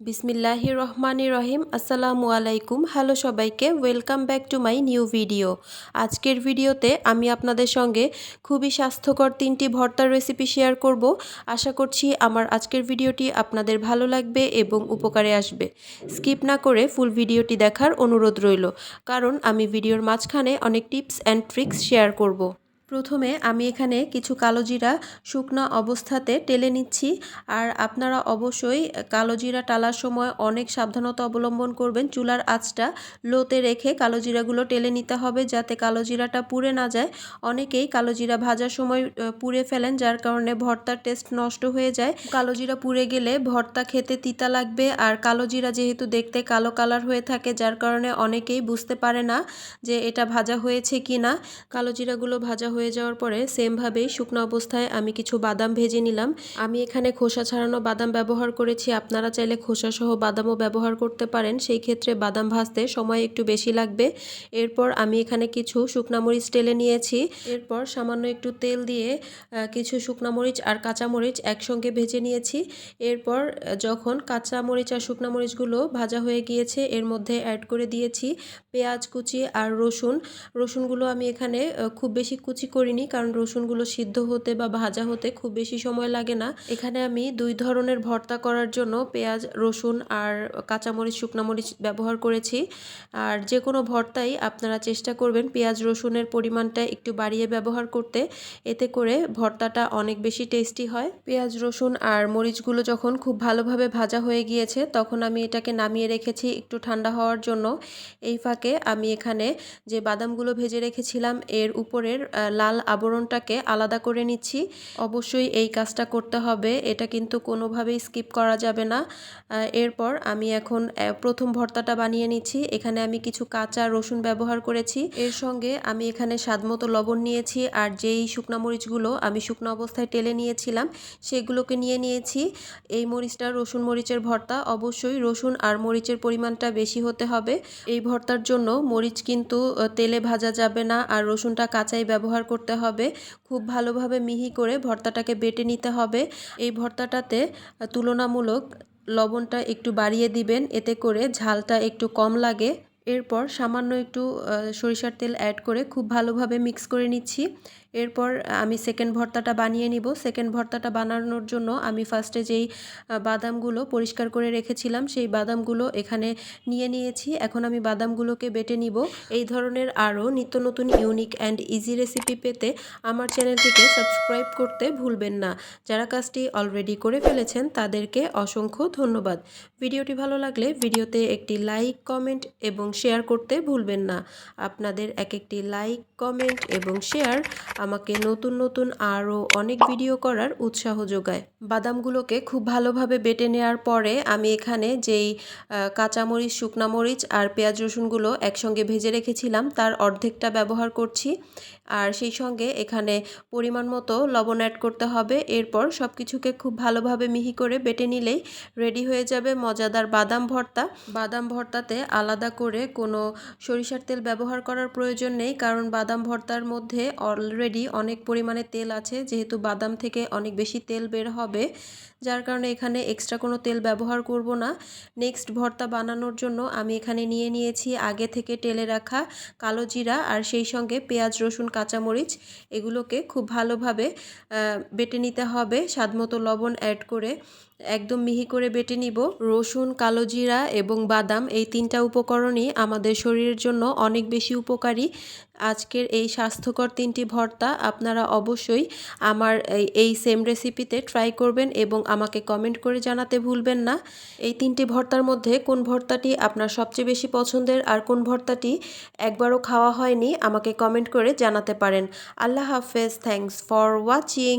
বিসমিল্লাহির রহমানি রহিম। আসসালামু আলাইকুম। হ্যালো সবাইকে। Welcome back to my new video আজকের ভিডিওতে আমি আপনাদের সঙ্গে খুবই স্বাস্থ্যকর তিনটি ভর্তার রেসিপি শেয়ার করব। আশা করছি আমার আজকের ভিডিওটি আপনাদের ভালো লাগবে এবং উপকারে আসবে। স্কিপ না করে ফুল ভিডিওটি দেখার অনুরোধ রইল। কারণ আমি ভিডিওর মাঝখানে অনেক টিপস অ্যান্ড ট্রিক্স শেয়ার করব। প্রথমে আমি এখানে কিছু কালো জিরা শুকনো অবস্থাতে টেলে নিচ্ছি। আর আপনারা অবশ্যই কালো জিরা টালার সময় অনেক সাবধানতা অবলম্বন করবেন। চুলার আঁচটা লোতে রেখে কালো জিরাগুলো টেলে নিতে হবে যাতে কালো জিরাটা পুড়ে না যায়। অনেকেই কালো জিরা ভাজার সময় পুড়ে ফেলেন যার কারণে ভর্তার টেস্ট নষ্ট হয়ে যায়। কালো জিরা পুড়ে গেলে ভর্তা খেতে তিতা লাগবে। আর কালো জিরা যেহেতু দেখতে কালো কালার হয়ে থাকে, যার কারণে অনেকেই বুঝতে পারে না যে এটা ভাজা হয়েছে কি না কালো জিরাগুলো ভাজা হয়ে যাওয়ার পরে সেমভাবেই শুকনো অবস্থায় আমি কিছু বাদাম ভেজে নিলাম। আমি এখানে খোসা ছাড়ানো বাদাম ব্যবহার করেছি। আপনারা চাইলে খোসা সহ বাদামও ব্যবহার করতে পারেন। সেই ক্ষেত্রে বাদাম ভাজতে সময় একটু বেশি লাগবে। এরপর আমি এখানে কিছু শুকনা মরিচ টেলে নিয়েছি। এরপর সামান্য একটু তেল দিয়ে কিছু শুকনা মরিচ আর কাঁচা মরিচ একসঙ্গে ভেজে নিয়েছি। এরপর যখন কাঁচা মরিচ আর শুকনা মরিচগুলো ভাজা হয়ে গিয়েছে, এর মধ্যে অ্যাড করে দিয়েছি পেঁয়াজ কুচি আর রসুন। রসুনগুলো আমি এখানে খুব বেশি কুচি করিনি, কারণ রসুনগুলো সিদ্ধ হতে বা ভাজা হতে খুব বেশি সময় লাগে না। এখানে আমি দুই ধরনের ভর্তা করার জন্য পেঁয়াজ, রসুন আর কাঁচামরিচ শুকনামরিচ ব্যবহার করেছি। আর যে কোনো ভর্তাই আপনারা চেষ্টা করবেন পেঁয়াজ, রসুনের পরিমাণটা একটু বাড়িয়ে ব্যবহার করতে। এতে করে ভর্তাটা অনেক বেশি টেস্টি হয়। পেঁয়াজ, রসুন আর মরিচগুলো যখন খুব ভালোভাবে ভাজা হয়ে গিয়েছে, তখন আমি এটাকে নামিয়ে রেখেছি একটু ঠান্ডা হওয়ার জন্য। এই ফাঁকে আমি এখানে যে বাদামগুলো ভেজে রেখেছিলাম, এর উপরের লাল আবরণটাকে আলাদা করে নিচ্ছি। অবশ্যই এই কাজটা করতে হবে, এটা কিন্তু কোনোভাবেই স্কিপ করা যাবে না। এরপর আমি এখন প্রথম ভর্তাটা বানিয়ে নিচ্ছি। এখানে আমি কিছু কাঁচা রসুন ব্যবহার করেছি। এর সঙ্গে আমি এখানে স্বাদমতো লবণ নিয়েছি আর যেই শুকনা মরিচগুলো আমি শুকনো অবস্থায় টেলে নিয়েছিলাম, সেগুলোকে নিয়ে নিয়েছি। এই মরিচটা রসুন মরিচের ভর্তা, অবশ্যই রসুন আর মরিচের পরিমাণটা বেশি হতে হবে। এই ভর্তার জন্য মরিচ কিন্তু তেলে ভাজা যাবে না আর রসুনটা কাঁচাই ব্যবহার করতে হবে। খুব ভালোভাবে মিহি করে ভর্তাটাকে বেটে নিতে হবে। এই ভর্তাটাতে তুলনামূলক লবণটা একটু বাড়িয়ে দিবেন। এতে করে ঝালটা একটু কম লাগে। এরপর সামান্য একটু সরিষার তেল অ্যাড করে খুব ভালোভাবে মিক্স করে নিচ্ছি। এরপর আমি সেকেন্ড ভর্তাটা বানিয়ে নিব। সেকেন্ড ভর্তাটা বানানোর জন্য আমি ফার্স্টে যেই বাদামগুলো পরিষ্কার করে রেখেছিলাম, সেই বাদামগুলো এখানে নিয়ে নিয়েছি। এখন আমি বাদামগুলোকে বেটে নিব। এই ধরনের আরও নিত্য নতুন ইউনিক অ্যান্ড ইজি রেসিপি পেতে আমার চ্যানেলটিকে সাবস্ক্রাইব করতে ভুলবেন না। যারা কাজটি অলরেডি করে ফেলেছেন, তাদেরকে অসংখ্য ধন্যবাদ। ভিডিওটি ভালো লাগলে ভিডিওতে একটি লাইক কমেন্ট এবং শেয়ার করতে ভুলবেন না। আপনাদের এক একটি লাইক কমেন্ট এবং শেয়ার আমাকে নতুন নতুন আরও অনেক ভিডিও করার উৎসাহ যোগায়। বাদামগুলোকে খুব ভালোভাবে বেটে নেওয়ার পরে আমি এখানে যেই কাঁচামরিচ শুকনামরিচ আর পেঁয়াজ রসুনগুলো একসঙ্গে ভেজে রেখেছিলাম, তার অর্ধেকটা ব্যবহার করছি। আর সেই সঙ্গে এখানে পরিমাণ মতো লবণ অ্যাড করতে হবে। এরপর সব কিছুকে খুব ভালোভাবে মিহি করে বেটে নিলেই রেডি হয়ে যাবে মজাদার বাদাম ভর্তা। বাদাম ভর্তাতে আলাদা করে কোনো সরিষার তেল ব্যবহার করার প্রয়োজন নেই, কারণ বাদাম ভর্তার মধ্যে অলরেডি অনেক পরিমাণে তেল আছে, যেহেতু বাদাম থেকে অনেক বেশি তেল বের হবে, যার কারণে এখানে এক্সট্রা কোনো তেল ব্যবহার করব না। নেক্সট ভর্তা বানানোর জন্য আমি এখানে নিয়ে নিয়েছি আগে থেকে টেলে রাখা কালো জিরা আর সেই সঙ্গে পেঁয়াজ, রসুন, কাঁচামরিচ, এগুলোকে খুব ভালোভাবে বেটে নিতে হবে, স্বাদমতো লবণ অ্যাড করে। একদম মিহি করে বেটে নিব। রসুন, কালো জিরা এবং বাদাম এই তিনটা উপকরণই আমাদের শরীরের জন্য অনেক বেশি উপকারী। আজকের এই স্বাস্থ্যকর তিনটি ভর্তা আপনারা অবশ্যই আমার এই সেম রেসিপিতে ট্রাই করবেন এবং আমাকে কমেন্ট করে জানাতে ভুলবেন না। এই তিনটি ভর্তার মধ্যে কোন ভর্তাটি আপনার সবচেয়ে বেশি পছন্দের আর কোন ভর্তাটি একবারও খাওয়া হয়নি আমাকে কমেন্ট করে জানাতে পারেন। আল্লাহ হাফেজ থ্যাংকস ফর ওয়াচিং